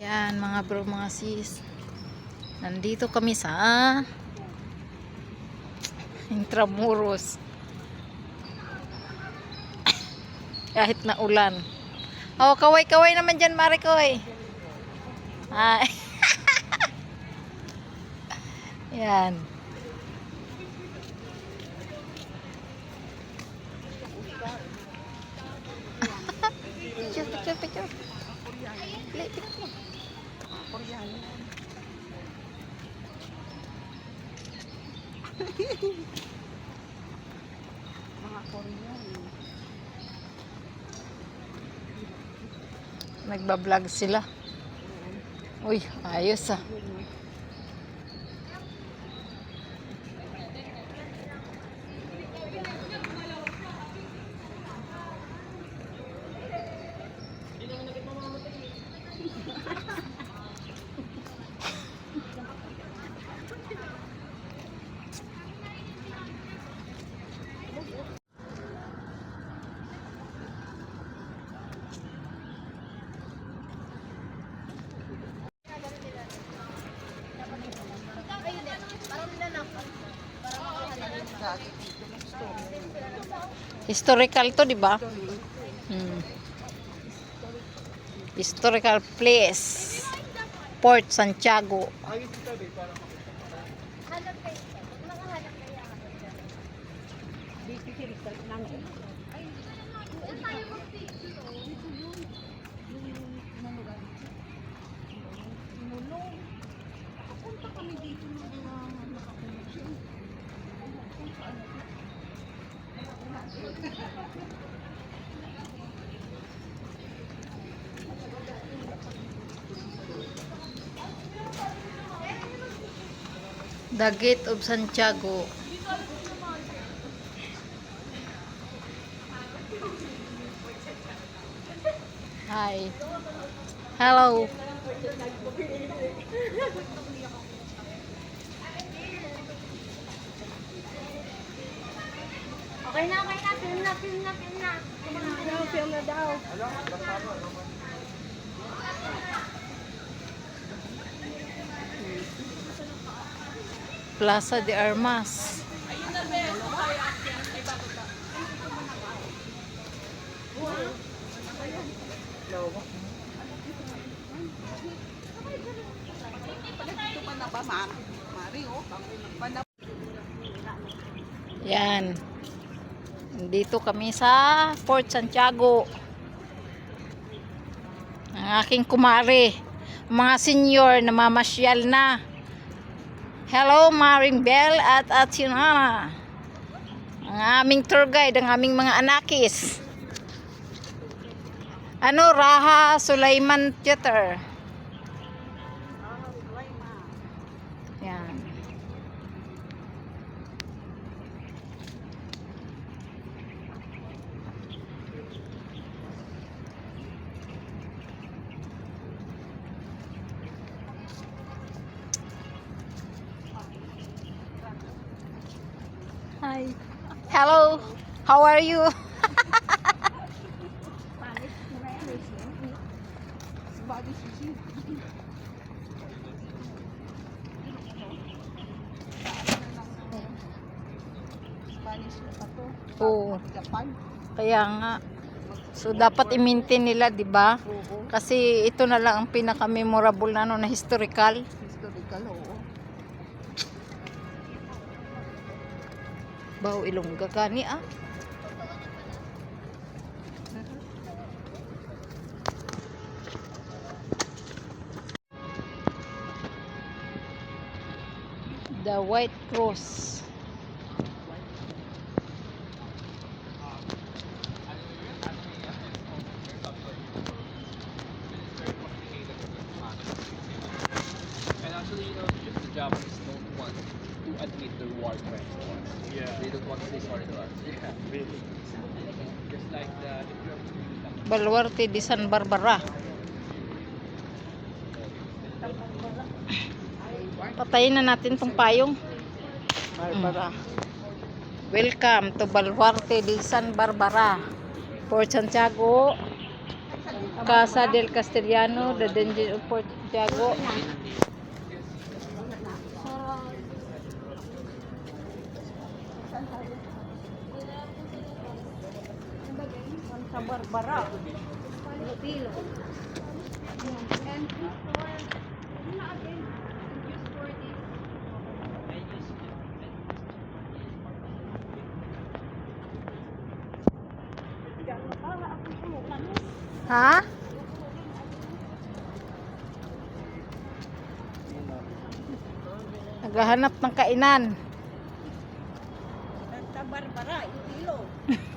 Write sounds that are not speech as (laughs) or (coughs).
Yan mga bro, mga sis. Nandito kami sa Intramuros. (coughs) Kahit na ulan. Oh, kaway-kaway naman dyan, Marikoy. Ay. (laughs) Yan. Mga Korean. Nagbablog sila. Uy, ayos ah. Historical to, di ba? Hmm. Historical place. Port Santiago. Dito sila The Gate of Santiago. Hi. Hello. Okay na, okay na. Film na, film na, film na. daw, film na daw. Plaza de Armas. Yan. Dito kami sa Port Santiago. Ang aking kumare. Mga senior na mamasyal na. Hello, Maring Bell at Atinana. Ang aming tour guide, ang aming mga anakis. Ano, Raha Sulaiman Theater. Yan. Hi. Hello. How are you? Spanish to. Oo. Kaya nga. So dapat i-maintain nila, 'di ba? Kasi ito na lang ang pinaka-memorable na ano na. Historical, Bao Ilongga gani ah. The White Cross. And actually, you know, the Japanese don't want to admit the war crimes. Yeah. They don't want to resort to us. Yeah. Really? Just like the Baluarte de San Barbara. Patayin na natin tong payong. Barbara. Welcome to Baluarte de San Barbara. Port Santiago. Casa del Castellano, the Dungeon of Port Tiago. Sa Barbara. Pilo. Ha? Naghahanap ng kainan. Barbara, Iloilo. (laughs)